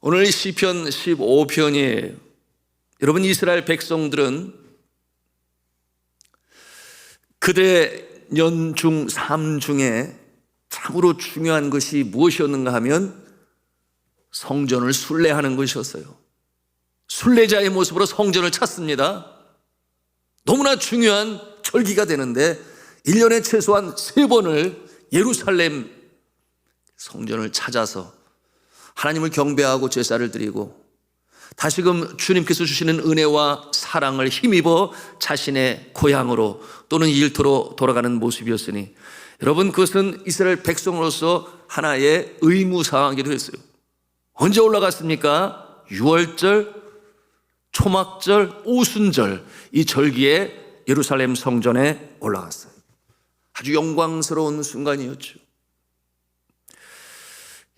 오늘 시편 15편이에요. 여러분 이스라엘 백성들은 그대 연중 삶 중에 참으로 중요한 것이 무엇이었는가 하면 성전을 순례하는 것이었어요. 순례자의 모습으로 성전을 찾습니다. 너무나 중요한 절기가 되는데 1년에 최소한 세 번을 예루살렘 성전을 찾아서 하나님을 경배하고 제사를 드리고 다시금 주님께서 주시는 은혜와 사랑을 힘입어 자신의 고향으로 또는 일터로 돌아가는 모습이었으니 여러분 그것은 이스라엘 백성으로서 하나의 의무 사항이기도 했어요. 언제 올라갔습니까? 6월절, 초막절, 오순절 이 절기에 예루살렘 성전에 올라갔어요. 아주 영광스러운 순간이었죠.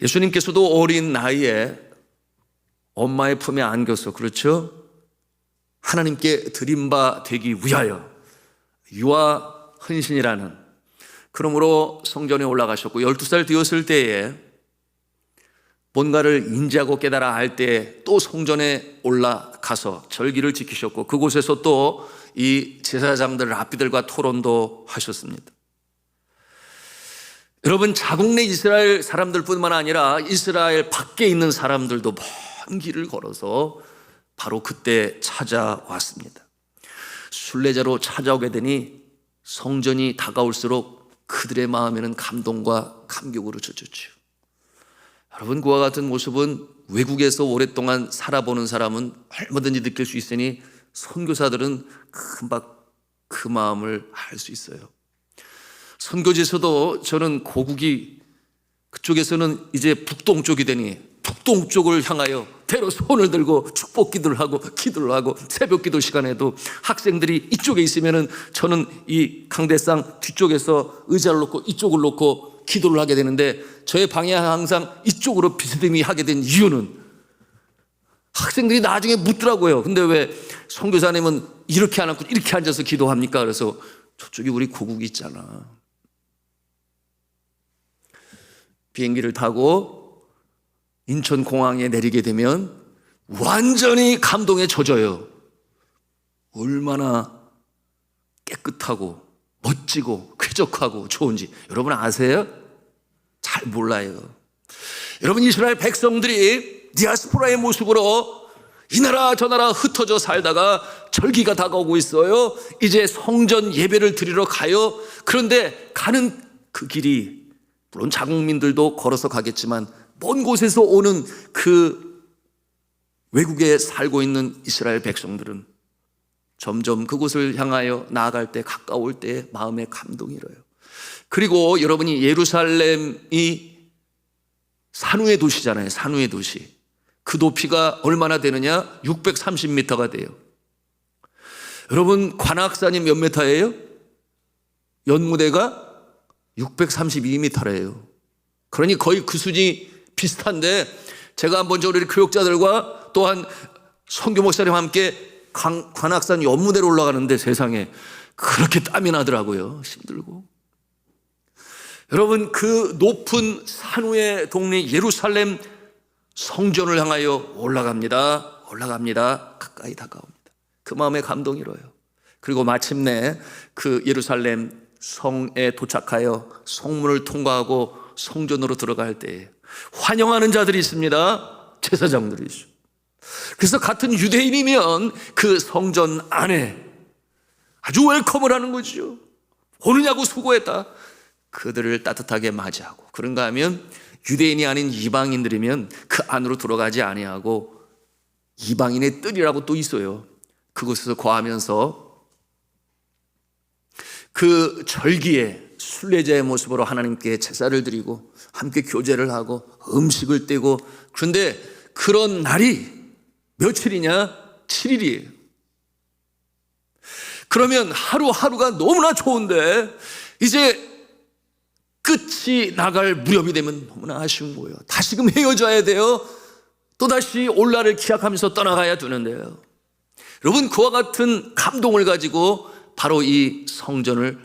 예수님께서도 어린 나이에 엄마의 품에 안겨서 그렇죠? 하나님께 드림바 되기 위하여 유아 헌신이라는 그러므로 성전에 올라가셨고 12살 되었을 때에 뭔가를 인지하고 깨달아 알때또 성전에 올라가서 절기를 지키셨고 그곳에서 또 이 제사장들 랍비들과 토론도 하셨습니다. 여러분 자국 내 이스라엘 사람들뿐만 아니라 이스라엘 밖에 있는 사람들도 먼 길을 걸어서 바로 그때 찾아왔습니다. 순례자로 찾아오게 되니 성전이 다가올수록 그들의 마음에는 감동과 감격으로 젖었죠. 여러분 그와 같은 모습은 외국에서 오랫동안 살아보는 사람은 얼마든지 느낄 수 있으니 선교사들은 금방 그 마음을 알 수 있어요. 선교지에서도 저는 고국이 그쪽에서는 이제 북동쪽이 되니 북동쪽을 향하여 대로 손을 들고 축복 기도를 하고 기도를 하고 새벽 기도 시간에도 학생들이 이쪽에 있으면은 저는 이 강대상 뒤쪽에서 의자를 놓고 이쪽을 놓고 기도를 하게 되는데 저의 방향 항상 이쪽으로 비스듬히 하게 된 이유는 학생들이 나중에 묻더라고요. 근데 왜 선교사님은 이렇게 안 앉고 이렇게 앉아서 기도합니까? 그래서 저쪽에 우리 고국이 있잖아. 비행기를 타고 인천 공항에 내리게 되면 완전히 감동에 젖어요. 얼마나 깨끗하고 멋지고 쾌적하고 좋은지 여러분 아세요? 잘 몰라요. 여러분 이스라엘 백성들이 디아스포라의 모습으로 이 나라 저 나라 흩어져 살다가 절기가 다가오고 있어요. 이제 성전 예배를 드리러 가요. 그런데 가는 그 길이 물론 자국민들도 걸어서 가겠지만 먼 곳에서 오는 그 외국에 살고 있는 이스라엘 백성들은 점점 그곳을 향하여 나아갈 때 가까울 때 마음에 감동이 일어요. 그리고 여러분이 예루살렘이 산후의 도시잖아요. 산후의 도시. 그 높이가 얼마나 되느냐? 630m가 돼요. 여러분 관악산이 몇 미터예요? 연무대가 632m래요. 그러니 거의 그 수준이 비슷한데 제가 한번 저 우리 교육자들과 또한 성교 목사님 함께 관, 관악산 연무대로 올라가는데 세상에 그렇게 땀이 나더라고요. 힘들고. 여러분 그 높은 산후의 동네 예루살렘 성전을 향하여 올라갑니다. 올라갑니다. 가까이 다가옵니다. 그 마음에 감동이 일어요. 그리고 마침내 그 예루살렘 성에 도착하여 성문을 통과하고 성전으로 들어갈 때 환영하는 자들이 있습니다. 제사장들이죠. 그래서 같은 유대인이면 그 성전 안에 아주 웰컴을 하는 거죠. 오느냐고 수고했다. 그들을 따뜻하게 맞이하고 그런가 하면 유대인이 아닌 이방인들이면 그 안으로 들어가지 아니하고 이방인의 뜰이라고 또 있어요. 그곳에서 거하면서 그 절기에 순례자의 모습으로 하나님께 제사를 드리고 함께 교제를 하고 음식을 떼고 그런데 그런 날이 며칠이냐? 7일이에요. 그러면 하루하루가 너무나 좋은데 이제 끝이 나갈 무렵이 되면 너무나 아쉬운 거예요. 다시금 헤어져야 돼요. 또다시 올라를 기약하면서 떠나가야 되는데요. 여러분, 그와 같은 감동을 가지고 바로 이 성전을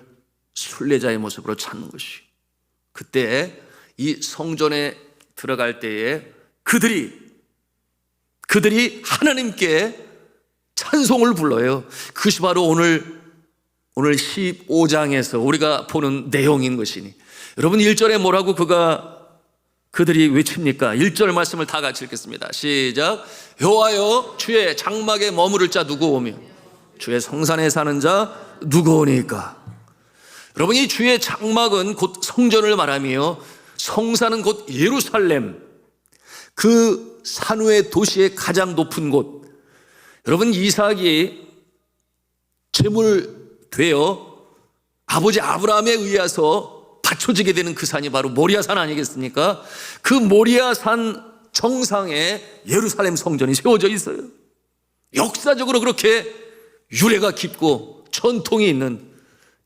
순례자의 모습으로 찾는 것이. 그때 이 성전에 들어갈 때에 그들이 그들이 하나님께 찬송을 불러요. 그것이 바로 오늘 오늘 15장에서 우리가 보는 내용인 것이니. 여러분 1절에 뭐라고 그가 그들이 외칩니까? 1절 말씀을 다 같이 읽겠습니다. 시작. 여호와여 주의 장막에 머무를 자 누구 오며 주의 성산에 사는 자 누구 오니까? 여러분 이 주의 장막은 곧 성전을 말하며 성산은 곧 예루살렘 그 산후의 도시의 가장 높은 곳. 여러분 이삭이 제물 되어 아버지 아브라함에 의해서 받쳐지게 되는 그 산이 바로 모리아산 아니겠습니까? 그 모리아산 정상에 예루살렘 성전이 세워져 있어요. 역사적으로 그렇게 유래가 깊고 전통이 있는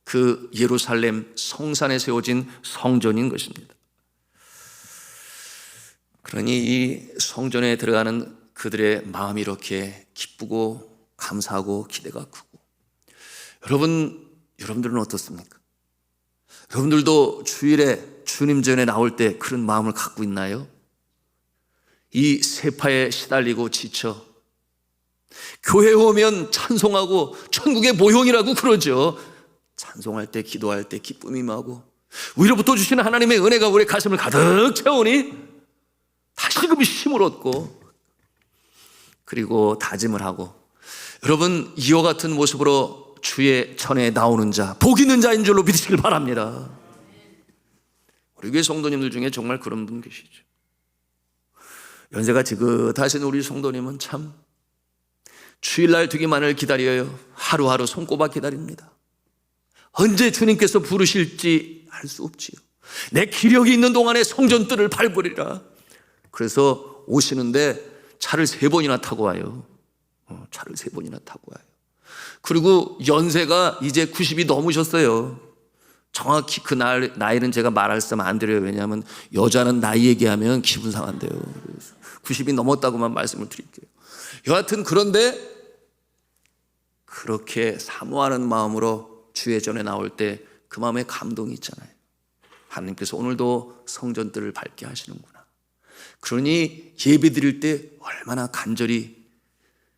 그 예루살렘 성산에 세워진 성전인 것입니다. 그러니 이 성전에 들어가는 그들의 마음이 이렇게 기쁘고 감사하고 기대가 크고 여러분 여러분들은 어떻습니까? 여러분들도 주일에 주님 전에 나올 때 그런 마음을 갖고 있나요? 이 세파에 시달리고 지쳐 교회 오면 찬송하고 천국의 모형이라고 그러죠. 찬송할 때 기도할 때 기쁨이 임하고 위로부터 주시는 하나님의 은혜가 우리 가슴을 가득 채우니 다시금 힘을 얻고 그리고 다짐을 하고 여러분 이와 같은 모습으로 주의 전에 나오는 자, 복 있는 자인 줄로 믿으시길 바랍니다. 우리 교회 성도님들 중에 정말 그런 분 계시죠. 연세가 지긋하신 우리 성도님은 참 주일날 되기만을 기다려요. 하루하루 손꼽아 기다립니다. 언제 주님께서 부르실지 알 수 없지요. 내 기력이 있는 동안에 성전뜰을 밟으리라. 그래서 오시는데 차를 세 번이나 타고 와요. 어, 차를 세 번이나 타고 와요. 그리고 연세가 이제 90이 넘으셨어요. 정확히 그 나이, 나이는 제가 말할 수만 안 드려요. 왜냐하면 여자는 나이 얘기하면 기분 상한대요. 90이 넘었다고만 말씀을 드릴게요. 여하튼 그런데 그렇게 사모하는 마음으로 주의 전에 나올 때 그 마음에 감동이 있잖아요. 하나님께서 오늘도 성전들을 밝게 하시는구나. 그러니 예배 드릴 때 얼마나 간절히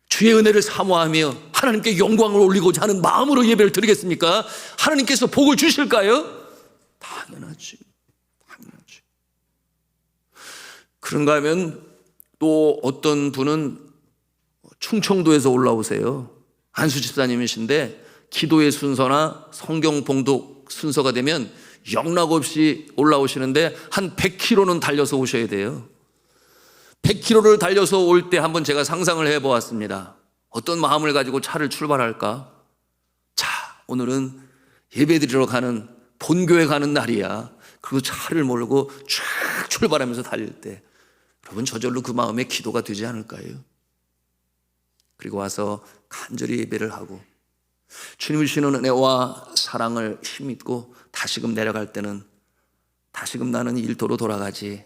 주의 은혜를 사모하며 하나님께 영광을 올리고자 하는 마음으로 예배를 드리겠습니까? 하나님께서 복을 주실까요? 당연하지. 당연하지. 그런가 하면 또 어떤 분은 충청도에서 올라오세요. 안수 집사님이신데 기도의 순서나 성경 봉독 순서가 되면 영락 없이 올라오시는데 한 100km는 달려서 오셔야 돼요. 100km를 달려서 올 때 한번 제가 상상을 해 보았습니다. 어떤 마음을 가지고 차를 출발할까? 자, 오늘은 예배 드리러 가는 본교회 가는 날이야. 그리고 차를 몰고 쫙 출발하면서 달릴 때 여러분 저절로 그 마음에 기도가 되지 않을까요? 그리고 와서 간절히 예배를 하고 주님을 주시는 은혜와 사랑을 힘입고 다시금 내려갈 때는 다시금 나는 일도로 돌아가지.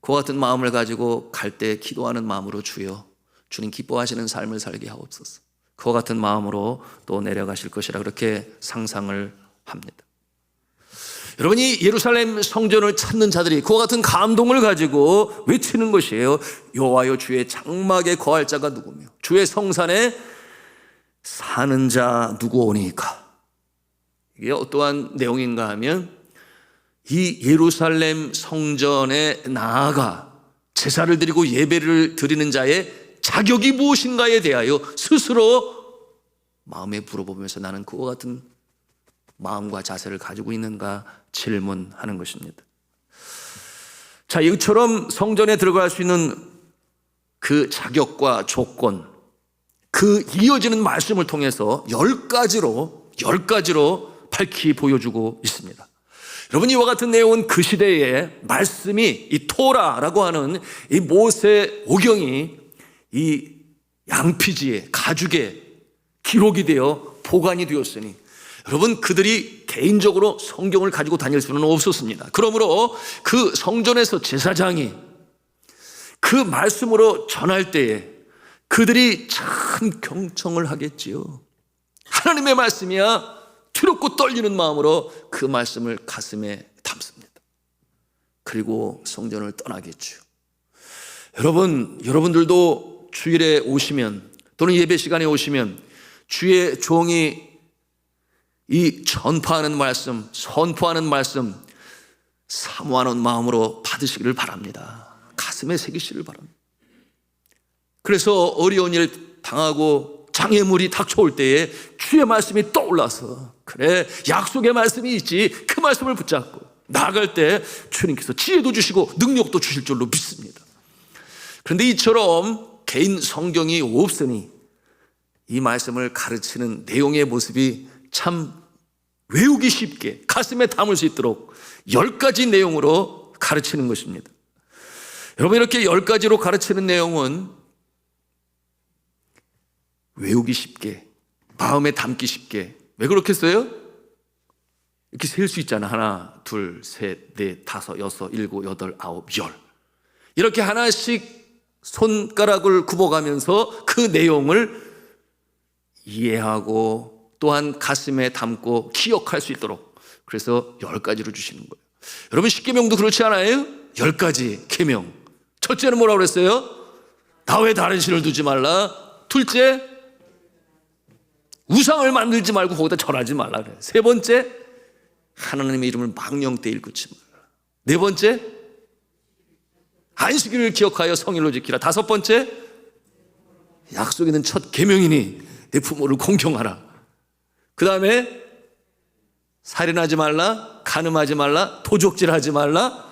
그 같은 마음을 가지고 갈 때 기도하는 마음으로 주여 주님 기뻐하시는 삶을 살게 하옵소서. 그와 같은 마음으로 또 내려가실 것이라 그렇게 상상을 합니다. 여러분이 예루살렘 성전을 찾는 자들이 그와 같은 감동을 가지고 외치는 것이에요. 여호와여 주의 장막에 거할 자가 누구며 주의 성산에 사는 자 누구 오니까 이게 어떠한 내용인가 하면 이 예루살렘 성전에 나아가 제사를 드리고 예배를 드리는 자의 자격이 무엇인가에 대하여 스스로 마음에 물어보면서 나는 그와 같은 마음과 자세를 가지고 있는가 질문하는 것입니다. 자, 이처럼 성전에 들어갈 수 있는 그 자격과 조건, 그 이어지는 말씀을 통해서 열 가지로, 열 가지로 밝히 보여주고 있습니다. 여러분 이와 같은 내용은 그 시대에 말씀이 이 토라라고 하는 이 모세 오경이 이 양피지에 가죽에 기록이 되어 보관이 되었으니 여러분 그들이 개인적으로 성경을 가지고 다닐 수는 없었습니다. 그러므로 그 성전에서 제사장이 그 말씀으로 전할 때에 그들이 참 경청을 하겠지요. 하나님의 말씀이야 두렵고 떨리는 마음으로 그 말씀을 가슴에 담습니다. 그리고 성전을 떠나겠죠. 여러분, 여러분들도 주일에 오시면 또는 예배 시간에 오시면 주의 종이 이 전파하는 말씀, 선포하는 말씀 사모하는 마음으로 받으시기를 바랍니다. 가슴에 새기시기를 바랍니다. 그래서 어려운 일 당하고 장애물이 닥쳐올 때에 주의 말씀이 떠올라서 그래 약속의 말씀이 있지 그 말씀을 붙잡고 나아갈 때 주님께서 지혜도 주시고 능력도 주실 줄로 믿습니다. 그런데 이처럼 개인 성경이 없으니 이 말씀을 가르치는 내용의 모습이 참 외우기 쉽게 가슴에 담을 수 있도록 열 가지 내용으로 가르치는 것입니다. 여러분 이렇게 열 가지로 가르치는 내용은 외우기 쉽게 마음에 담기 쉽게 왜 그렇겠어요? 이렇게 셀 수 있잖아 하나 둘 셋 넷 다섯 여섯 일곱 여덟 아홉 열 이렇게 하나씩 손가락을 굽어가면서 그 내용을 이해하고 또한 가슴에 담고 기억할 수 있도록 그래서 열 가지로 주시는 거예요. 여러분 십계명도 그렇지 않아요? 열 가지 계명. 첫째는 뭐라고 그랬어요? 나외 다른 신을 두지 말라. 둘째 우상을 만들지 말고 거기다 절하지 말라 그래. 세 번째 하나님의 이름을 망령 때 일컫지 말라. 네 번째 안식일을 기억하여 성일로 지키라. 다섯 번째 약속 있는 첫 계명이니 내 부모를 공경하라. 그 다음에 살인하지 말라, 간음하지 말라, 도적질하지 말라,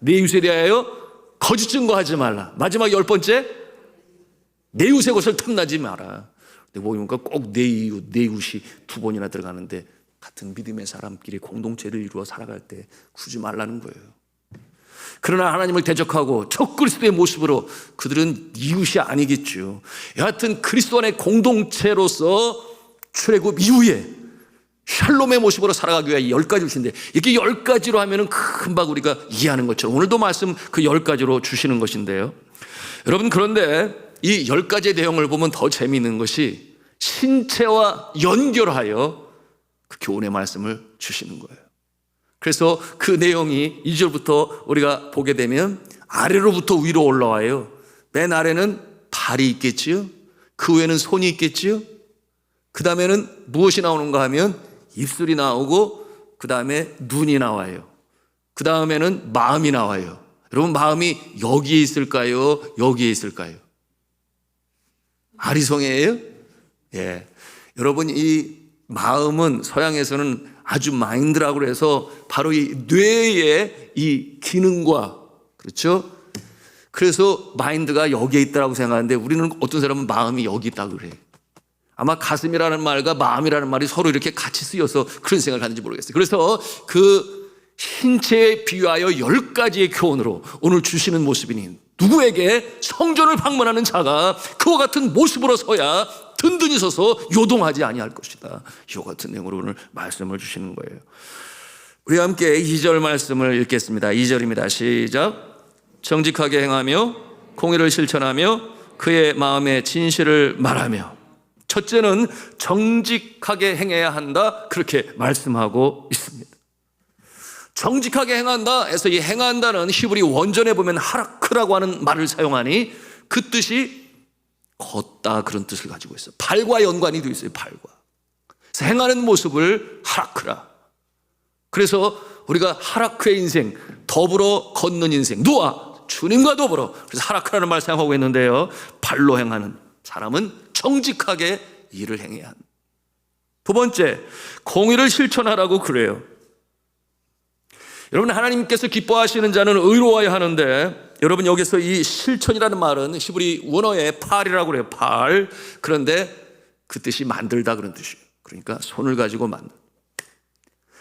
내 이웃에 대하여 거짓 증거하지 말라. 마지막 열 번째 내 이웃의 것을 탐나지 마라. 근데 보니까 꼭 내 이웃, 내 이웃이 두 번이나 들어가는데 같은 믿음의 사람끼리 공동체를 이루어 살아갈 때 굳이 말라는 거예요. 그러나 하나님을 대적하고 적 그리스도의 모습으로 그들은 이웃이 아니겠죠. 여하튼 그리스도 안의 공동체로서 출애굽 이후에 샬롬의 모습으로 살아가기 위해 열 가지 주신데 이렇게 열 가지로 하면은 금방 우리가 이해하는 것처럼 오늘도 말씀 그 열 가지로 주시는 것인데요. 여러분 그런데 이 열 가지의 내용을 보면 더 재미있는 것이 신체와 연결하여 그 교훈의 말씀을 주시는 거예요. 그래서 그 내용이 2절부터 우리가 보게 되면 아래로부터 위로 올라와요. 맨 아래는 발이 있겠지요. 그 위에는 손이 있겠지요. 그 다음에는 무엇이 나오는가 하면 입술이 나오고 그 다음에 눈이 나와요. 그 다음에는 마음이 나와요. 여러분 마음이 여기에 있을까요? 여기에 있을까요? 아리송이에요? 예. 여러분 이 마음은 서양에서는 아주 마인드라고 해서 바로 이 뇌의 이 기능과 그렇죠? 그래서 마인드가 여기에 있다고 생각하는데 우리는 어떤 사람은 마음이 여기 있다고 그래. 아마 가슴이라는 말과 마음이라는 말이 서로 이렇게 같이 쓰여서 그런 생각을 하는지 모르겠어요. 그래서 그 신체에 비유하여 열 가지의 교훈으로 오늘 주시는 모습이니 누구에게 성전을 방문하는 자가 그와 같은 모습으로 서야 든든히 서서 요동하지 아니할 것이다. 이와 같은 내용으로 오늘 말씀을 주시는 거예요. 우리 함께 2절 말씀을 읽겠습니다. 2절입니다. 시작. 정직하게 행하며 공의를 실천하며 그의 마음의 진실을 말하며 첫째는 정직하게 행해야 한다. 그렇게 말씀하고 있습니다. 정직하게 행한다 해서 이 행한다는 히브리 원전에 보면 하라크라고 하는 말을 사용하니 그 뜻이 걷다 그런 뜻을 가지고 있어요. 발과 연관이 되어 있어요. 발과. 행하는 모습을 하라크라. 그래서 우리가 하라크의 인생, 더불어 걷는 인생, 누아 주님과 더불어 그래서 하라크라는 말 사용하고 있는데요. 발로 행하는 사람은 정직하게 일을 행해야 한다. 두 번째, 공의를 실천하라고 그래요. 여러분 하나님께서 기뻐하시는 자는 의로워야 하는데 여러분 여기서 이 실천이라는 말은 히브리 원어의 팔이라고 그래요. 팔. 그런데 그 뜻이 만들다 그런 뜻이에요. 그러니까 손을 가지고 만든.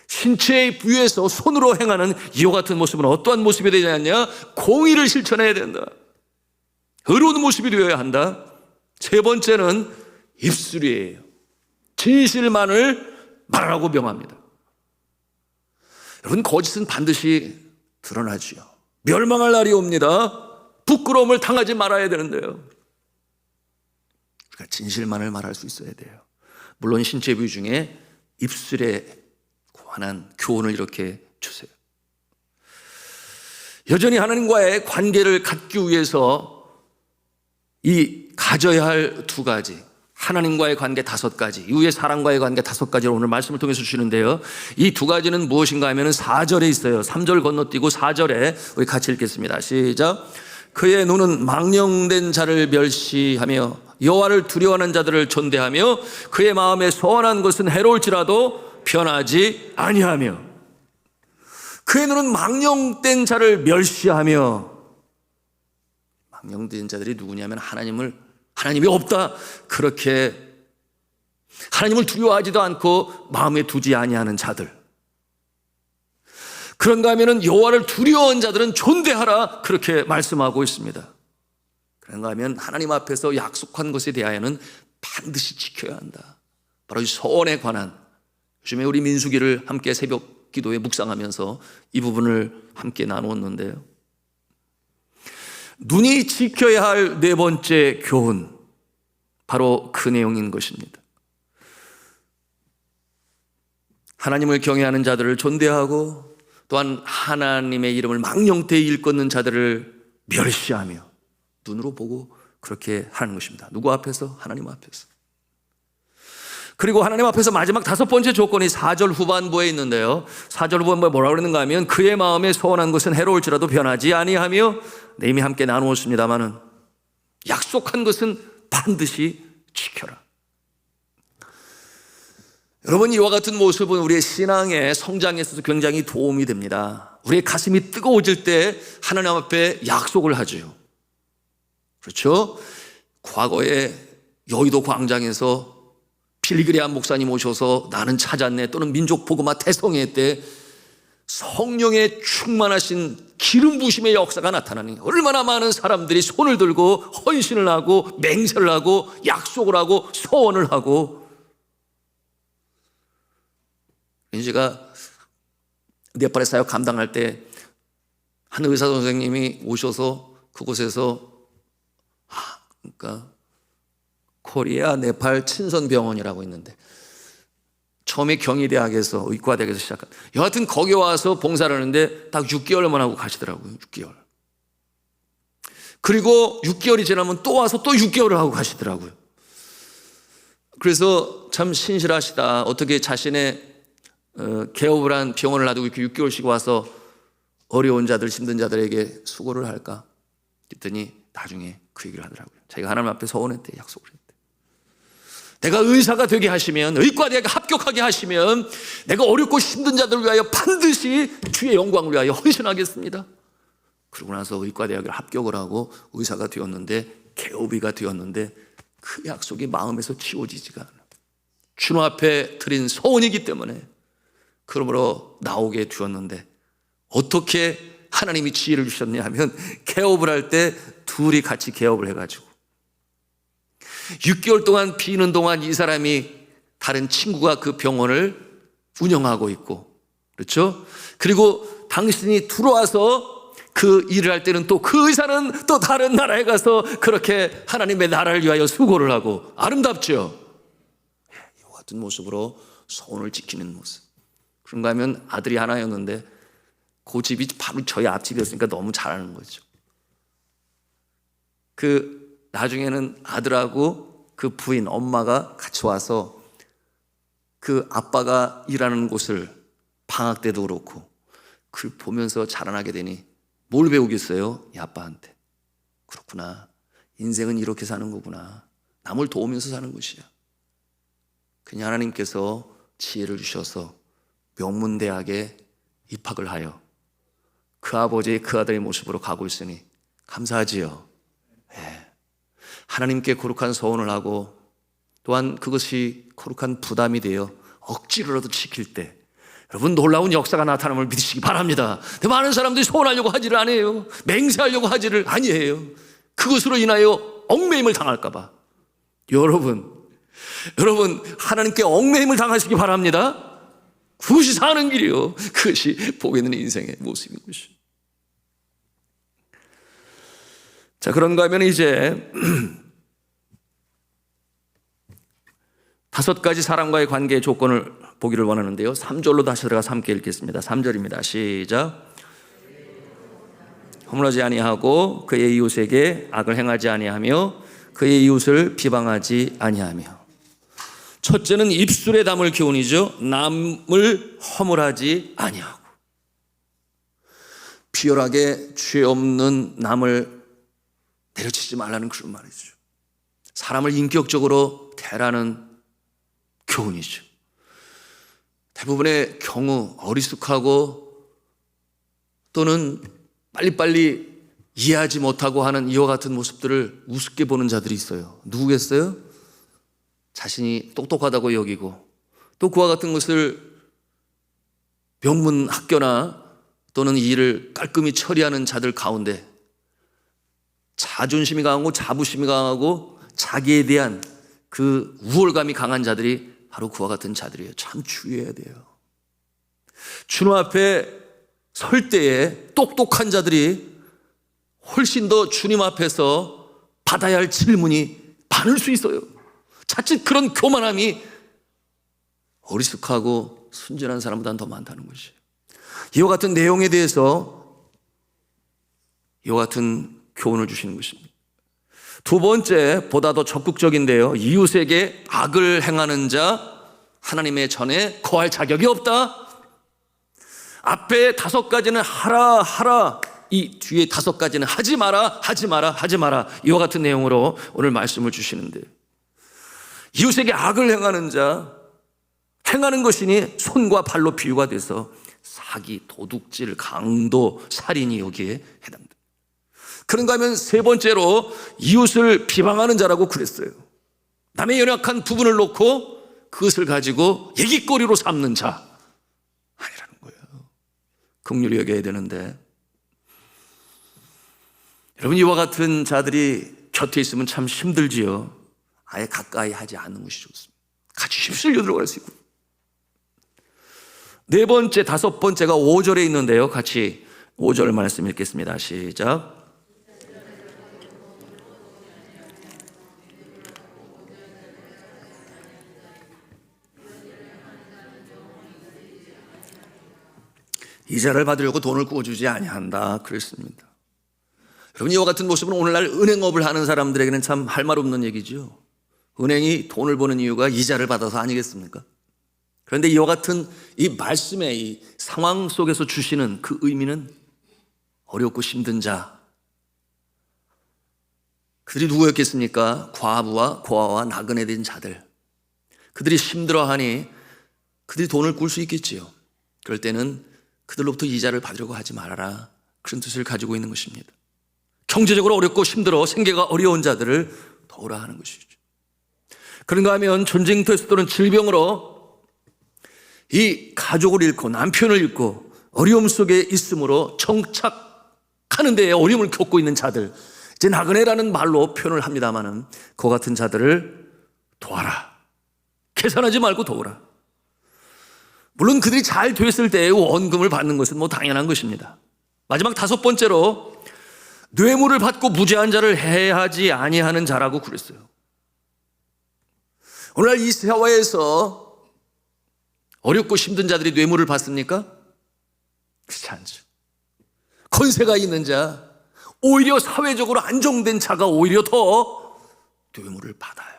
신체의 부위에서 손으로 행하는 이와 같은 모습은 어떠한 모습이 되지 않냐? 공의를 실천해야 된다. 의로운 모습이 되어야 한다. 세 번째는 입술이에요. 진실만을 말하고 명합니다. 여러분, 거짓은 반드시 드러나지요. 멸망할 날이 옵니다. 부끄러움을 당하지 말아야 되는데요. 우리가 진실만을 말할 수 있어야 돼요. 물론 신체부위 중에 입술에 관한 교훈을 이렇게 주세요. 여전히 하나님과의 관계를 갖기 위해서 이 가져야 할 두 가지 하나님과의 관계 다섯 가지, 이후에 사람과의 관계 다섯 가지를 오늘 말씀을 통해서 주시는데요. 이 두 가지는 무엇인가 하면은 4절에 있어요. 3절 건너뛰고 4절에 우리 같이 읽겠습니다. 시작. 그의 눈은 망령된 자를 멸시하며 여호와를 두려워하는 자들을 존대하며 그의 마음에 소원한 것은 해로울지라도 변하지 아니하며 그의 눈은 망령된 자를 멸시하며 망령된 자들이 누구냐면 하나님을 하나님이 없다 그렇게 하나님을 두려워하지도 않고 마음에 두지 아니하는 자들 그런가 하면은 여호와를 두려워한 자들은 존대하라 그렇게 말씀하고 있습니다. 그런가 하면 하나님 앞에서 약속한 것에 대하여는 반드시 지켜야 한다. 바로 이 소원에 관한 요즘에 우리 민수기를 함께 새벽 기도에 묵상하면서 이 부분을 함께 나누었는데요. 눈이 지켜야 할 네 번째 교훈 바로 그 내용인 것입니다. 하나님을 경외하는 자들을 존대하고 또한 하나님의 이름을 망령되이 일컫는 자들을 멸시하며 눈으로 보고 그렇게 하는 것입니다. 누구 앞에서? 하나님 앞에서. 그리고 하나님 앞에서 마지막 다섯 번째 조건이 4절 후반부에 있는데요. 4절 후반부에 뭐라고 그러는가 하면 그의 마음에 소원한 것은 해로울지라도 변하지 아니하며 네, 이미 함께 나누었습니다마는 약속한 것은 반드시 지켜라. 여러분 이와 같은 모습은 우리의 신앙의 성장에 있어서 굉장히 도움이 됩니다. 우리의 가슴이 뜨거워질 때 하나님 앞에 약속을 하죠. 그렇죠? 과거에 여의도 광장에서 빌그레한 목사님 오셔서 나는 찾았네 또는 민족 복음화 대성회 때 성령의 충만하신 기름 부심의 역사가 나타나니 얼마나 많은 사람들이 손을 들고 헌신을 하고 맹세를 하고 약속을 하고 소원을 하고. 제가 네팔의 사역 감당할 때 한 의사 선생님이 오셔서 그곳에서 아, 그러니까 코리아 네팔 친선 병원이라고 있는데 처음에 경희대학에서 의과대학에서 시작한 여하튼 거기 와서 봉사를 하는데 딱 6개월만 하고 가시더라고요 6개월. 그리고 6개월이 지나면 또 와서 또 6개월을 하고 가시더라고요. 그래서 참 신실하시다. 어떻게 자신의 어, 개업을 한 병원을 놔두고 이렇게 6개월씩 와서 어려운 자들 힘든 자들에게 수고를 할까? 그랬더니 나중에 그 얘기를 하더라고요. 자기가 하나님 앞에 서원했대 약속을 내가 의사가 되게 하시면 의과대학에 합격하게 하시면 내가 어렵고 힘든 자들을 위하여 반드시 주의 영광을 위하여 헌신하겠습니다. 그러고 나서 의과대학을 합격을 하고 의사가 되었는데 개업이가 되었는데 그 약속이 마음에서 지워지지가 않아. 주님 앞에 드린 소원이기 때문에 그러므로 나오게 되었는데 어떻게 하나님이 지혜를 주셨냐 하면 개업을 할 때 둘이 같이 개업을 해가지고 6개월 동안 비는 동안 이 사람이 다른 친구가 그 병원을 운영하고 있고, 그렇죠? 그리고 당신이 들어와서 그 일을 할 때는 또 그 의사는 또 다른 나라에 가서 그렇게 하나님의 나라를 위하여 수고를 하고 아름답죠? 예, 이와 같은 모습으로 소원을 지키는 모습. 그런가 하면 아들이 하나였는데 그 집이 바로 저희 앞집이었으니까 너무 잘하는 거죠. 그 나중에는 아들하고 그 부인, 엄마가 같이 와서 그 아빠가 일하는 곳을 방학 때도 그렇고 그걸 보면서 자라나게 되니 뭘 배우겠어요? 이 아빠한테. 그렇구나. 인생은 이렇게 사는 거구나. 남을 도우면서 사는 것이야. 그냥 하나님께서 지혜를 주셔서 명문대학에 입학을 하여 그 아버지의 그 아들의 모습으로 가고 있으니 감사하지요. 네. 하나님께 거룩한 소원을 하고 또한 그것이 거룩한 부담이 되어 억지로라도 지킬 때 여러분 놀라운 역사가 나타남을 믿으시기 바랍니다. 많은 사람들이 소원하려고 하지를 않아요. 맹세하려고 하지를 아니에요. 그것으로 인하여 얽매임을 당할까 봐. 여러분, 여러분 하나님께 얽매임을 당하시기 바랍니다. 그것이 사는 길이요. 그것이 복에 있는 인생의 모습인 것이. 자, 그런가 하면 이제 다섯 가지 사람과의 관계의 조건을 보기를 원하는데요. 3절로 다시 들어가서 함께 읽겠습니다. 3절입니다. 시작. 허물하지 아니하고 그의 이웃에게 악을 행하지 아니하며 그의 이웃을 비방하지 아니하며 첫째는 입술에 담을 교훈이죠. 남을 허물하지 아니하고 비열하게 죄 없는 남을 내려치지 말라는 그런 말이죠. 사람을 인격적으로 대라는 교훈이죠. 대부분의 경우 어리숙하고 또는 빨리빨리 이해하지 못하고 하는 이와 같은 모습들을 우습게 보는 자들이 있어요. 누구겠어요? 자신이 똑똑하다고 여기고 또 그와 같은 것을 명문 학교나 또는 이 일을 깔끔히 처리하는 자들 가운데 자존심이 강하고 자부심이 강하고 자기에 대한 그 우월감이 강한 자들이 바로 그와 같은 자들이에요. 참 주의해야 돼요. 주님 앞에 설 때에 똑똑한 자들이 훨씬 더 주님 앞에서 받아야 할 질문이 많을 수 있어요. 자칫 그런 교만함이 어리숙하고 순진한 사람보다는 더 많다는 것이. 이와 같은 내용에 대해서 이와 같은 교훈을 주시는 것입니다. 두 번째, 보다 더 적극적인데요. 이웃에게 악을 행하는 자, 하나님의 전에 거할 자격이 없다. 앞에 다섯 가지는 하라, 하라. 이 뒤에 다섯 가지는 하지 마라, 하지 마라, 하지 마라. 이와 같은 내용으로 오늘 말씀을 주시는데. 이웃에게 악을 행하는 자, 행하는 것이니 손과 발로 비유가 돼서 사기, 도둑질, 강도, 살인이 여기에 해당됩니다. 그런가 하면 세 번째로 이웃을 비방하는 자라고 그랬어요. 남의 연약한 부분을 놓고 그것을 가지고 얘기거리로 삼는 자 아니라는 거예요. 긍휼히 여겨야 되는데 여러분 이와 같은 자들이 곁에 있으면 참 힘들지요. 아예 가까이 하지 않는 것이 좋습니다. 같이 휩쓸려 들어갈 수 있고. 네 번째, 다섯 번째가 5절에 있는데요. 같이 5절 말씀 읽겠습니다. 시작. 이자를 받으려고 돈을 구워주지 아니한다. 그랬습니다. 여러분 이와 같은 모습은 오늘날 은행업을 하는 사람들에게는 참 할 말 없는 얘기죠. 은행이 돈을 버는 이유가 이자를 받아서 아니겠습니까? 그런데 이와 같은 이 말씀의 이 상황 속에서 주시는 그 의미는 어렵고 힘든 자. 그들이 누구였겠습니까? 과부와 고아와 나그네 된 자들. 그들이 힘들어하니 그들이 돈을 꿀 수 있겠지요. 그럴 때는 그들로부터 이자를 받으려고 하지 말아라. 그런 뜻을 가지고 있는 것입니다. 경제적으로 어렵고 힘들어 생계가 어려운 자들을 도우라 하는 것이죠. 그런가 하면 전쟁 터에서 또는 질병으로 이 가족을 잃고 남편을 잃고 어려움 속에 있으므로 정착하는 데에 어려움을 겪고 있는 자들 이제 나그네라는 말로 표현을 합니다마는 그 같은 자들을 도와라. 계산하지 말고 도우라. 물론 그들이 잘 됐을 때에 원금을 받는 것은 뭐 당연한 것입니다. 마지막 다섯 번째로 뇌물을 받고 무죄한 자를 해하지 아니하는 자라고 그랬어요. 오늘날 이 사회에서 어렵고 힘든 자들이 뇌물을 받습니까? 그렇지 않죠. 권세가 있는 자, 오히려 사회적으로 안정된 자가 오히려 더 뇌물을 받아요.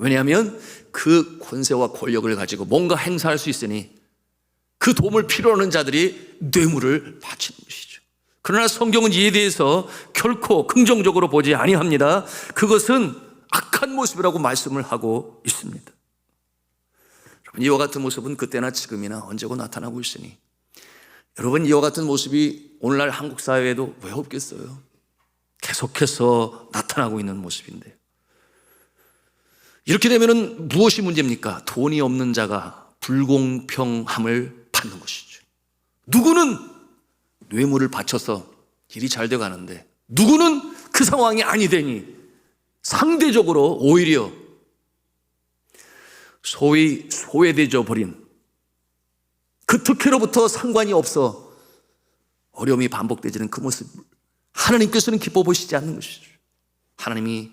왜냐하면 그 권세와 권력을 가지고 뭔가 행사할 수 있으니 그 도움을 필요로 하는 자들이 뇌물을 바치는 것이죠. 그러나 성경은 이에 대해서 결코 긍정적으로 보지 아니합니다. 그것은 악한 모습이라고 말씀을 하고 있습니다. 여러분, 이와 같은 모습은 그때나 지금이나 언제고 나타나고 있으니 여러분, 이와 같은 모습이 오늘날 한국 사회에도 왜 없겠어요? 계속해서 나타나고 있는 모습인데. 이렇게 되면은 무엇이 문제입니까? 돈이 없는 자가 불공평함을 받는 것이죠. 누구는 뇌물을 바쳐서 일이 잘 돼 가는데 누구는 그 상황이 아니 되니 상대적으로 오히려 소위 소외되져 버린 그 특혜로부터 상관이 없어 어려움이 반복되지는 그 모습 하나님께서는 기뻐 보시지 않는 것이죠. 하나님이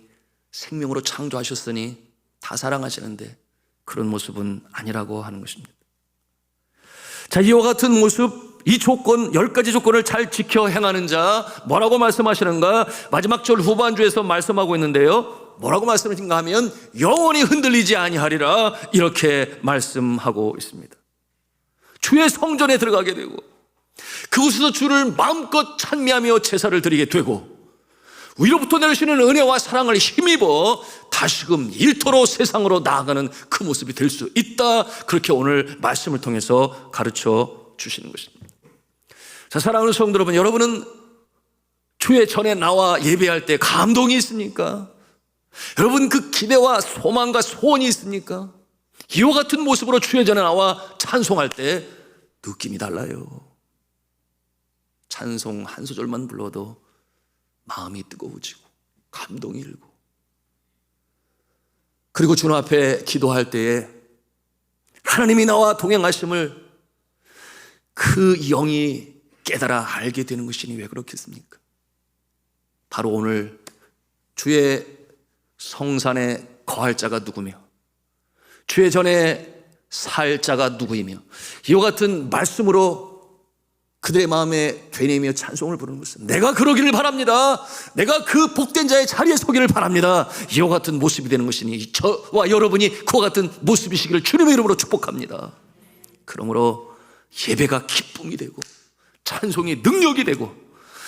생명으로 창조하셨으니 다 사랑하시는데 그런 모습은 아니라고 하는 것입니다. 자, 이와 같은 모습, 이 조건, 열 가지 조건을 잘 지켜 행하는 자, 뭐라고 말씀하시는가? 마지막 절 후반주에서 말씀하고 있는데요. 뭐라고 말씀하신가 하면, 영원히 흔들리지 아니하리라, 이렇게 말씀하고 있습니다. 주의 성전에 들어가게 되고, 그곳에서 주를 마음껏 찬미하며 제사를 드리게 되고, 위로부터 내리시는 은혜와 사랑을 힘입어 다시금 일터로 세상으로 나아가는 그 모습이 될 수 있다. 그렇게 오늘 말씀을 통해서 가르쳐 주시는 것입니다. 자, 사랑하는 성도 여러분, 여러분은 주의 전에 나와 예배할 때 감동이 있습니까? 여러분 그 기대와 소망과 소원이 있습니까? 이와 같은 모습으로 주의 전에 나와 찬송할 때 느낌이 달라요. 찬송 한 소절만 불러도 마음이 뜨거워지고 감동이 일고 그리고 주님 앞에 기도할 때에 하나님이 나와 동행하심을 그 영이 깨달아 알게 되는 것이니 왜 그렇겠습니까? 바로 오늘 주의 성산에 거할 자가 누구며 주의 전에 살 자가 누구이며 이와 같은 말씀으로 그들의 마음에 되뇌며 찬송을 부르는 것은 내가 그러기를 바랍니다. 내가 그 복된 자의 자리에 서기를 바랍니다. 이와 같은 모습이 되는 것이니 저와 여러분이 그와 같은 모습이시기를 주님의 이름으로 축복합니다. 그러므로 예배가 기쁨이 되고 찬송이 능력이 되고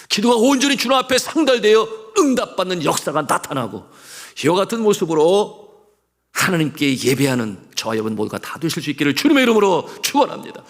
기도가 온전히 주님 앞에 상달되어 응답받는 역사가 나타나고 이와 같은 모습으로 하나님께 예배하는 저와 여러분 모두가 다 되실 수 있기를 주님의 이름으로 축원합니다.